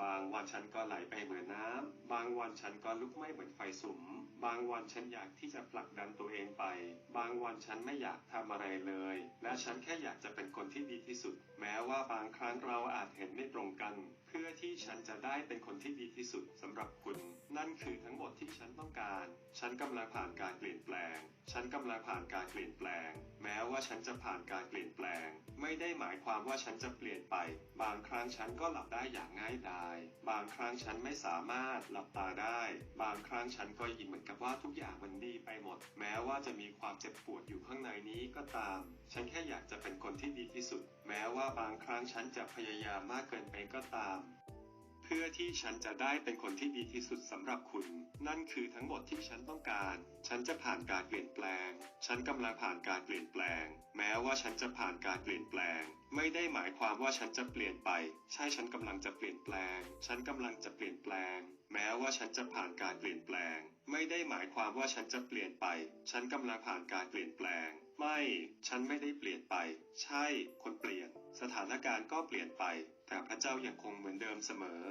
บางวันฉันก็ไหลไปเหมือนน้ำ บางวันฉันก็ลุกไหม้เหมือนไฟสุม บางวันฉันอยากที่จะผลักดันตัวเองไป บางวันฉันไม่อยากทำอะไรเลย และฉันแค่อยากจะเป็นคนที่ดีที่สุด แม้ว่าบางครั้งเราอาจเห็นไม่ตรงกัน เพื่อที่ฉันจะได้เป็นคนที่ดีที่สุดสำหรับคุณ นั่นคือทั้งหมดที่ฉันต้องการ ฉันกำลังผ่านการเปลี่ยนแปลง ฉันกำลังผ่านการเปลี่ยนแปลง ว่าฉันจะผ่านการเปลี่ยนแปลง ไม่ได้หมายความว่าฉันจะเปลี่ยนไป บางครั้งฉันก็หลับได้อย่างง่ายดาย บางครั้งฉันไม่สามารถหลับตาได้ บางครั้งฉันก็ยิ้มเหมือนกับว่าทุกอย่างมันดีไปหมด แม้ว่าจะมีความเจ็บปวดอยู่ข้างในนี้ก็ตาม ฉันแค่อยากจะเป็นคนที่ดีที่สุด แม้ว่าบางครั้งฉันจะพยายามมากเกินไปก็ตาม พื่อที่ฉันจะได้เป็นคนที่ดีที่สุดสำหรับคุณ นั่นคือทั้งหมดที่ฉันต้องการ ฉันจะผ่านการเปลี่ยนแปลง ฉันกำลังผ่านการเปลี่ยนแปลง แม้ว่าฉันจะผ่านการเปลี่ยนแปลง ไม่ได้หมายความว่าฉันจะเปลี่ยนไป ใช่ฉันกำลังจะเปลี่ยนแปลง ฉันกำลังจะเปลี่ยนแปลง แม้ว่าฉันจะผ่านการเปลี่ยนแปลง ไม่ได้หมายความว่าฉันจะเปลี่ยนไป ฉันกำลังผ่านการเปลี่ยนแปลง ไม่ ฉันไม่ได้เปลี่ยนไป ใช่ คนเปลี่ยน สถานการณ์ก็เปลี่ยนไป แต่พระเจ้ายังคงเหมือนเดิมเสมอ